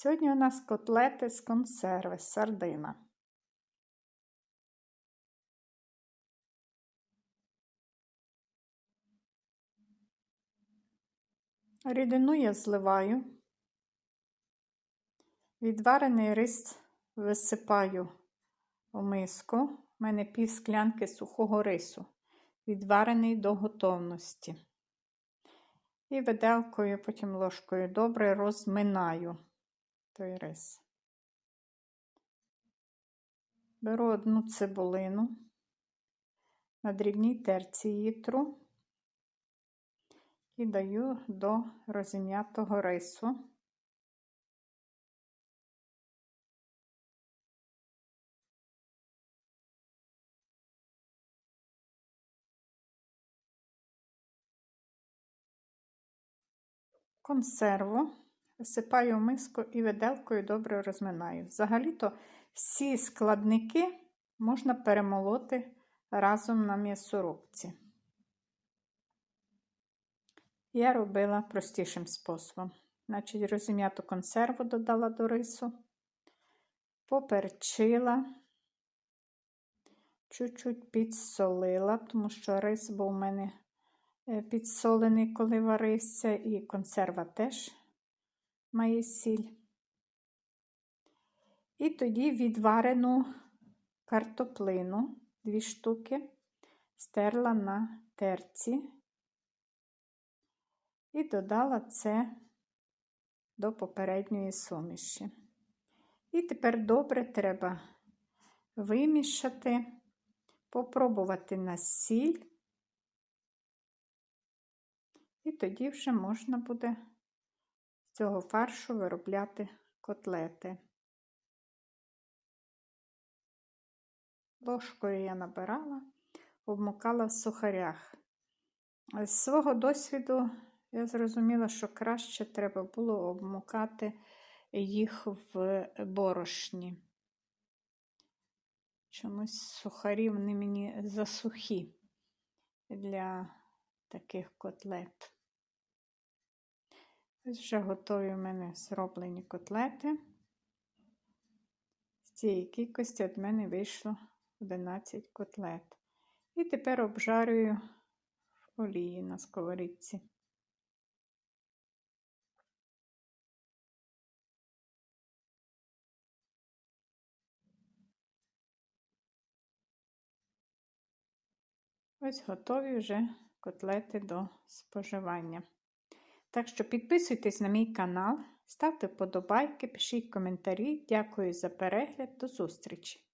Сьогодні у нас котлети з консерви, сардина. Рідину я зливаю. Відварений рис висипаю у миску. У мене пів склянки сухого рису, відварений до готовності. І виделкою, потім ложкою добре розминаю той рис. Беру одну цибулину, на дрібній терці її тру і даю до розім'ятого рису. Консерву висипаю в миску і виделкою добре розминаю. Взагалі-то всі складники можна перемолоти разом на м'ясорубці. Я робила простішим способом. Значить, розім'яту консерву додала до рису, поперчила, чуть-чуть підсолила, тому що рис був у мене е, підсолений, коли варився, і консерва теж має сіль. І тоді відварену картоплину, дві штуки, стерла на терці і додала це до попередньої суміші. І тепер добре треба вимішати, попробувати на сіль, і тоді вже можна буде цього фаршу виробляти котлети. Ложкою я набирала, обмокала в сухарях. З свого досвіду я зрозуміла, що краще треба було обмукати їх в борошні. Чомусь сухарі вони мені засухі для таких котлет. Ось вже готові у мене зроблені котлети. З цієї кількості від мене вийшло 11 котлет. І тепер обжарюю в олії на сковорідці. Ось готові вже котлети до споживання. Так що підписуйтесь на мій канал, ставте вподобайки, пишіть коментарі. Дякую за перегляд, до зустрічі!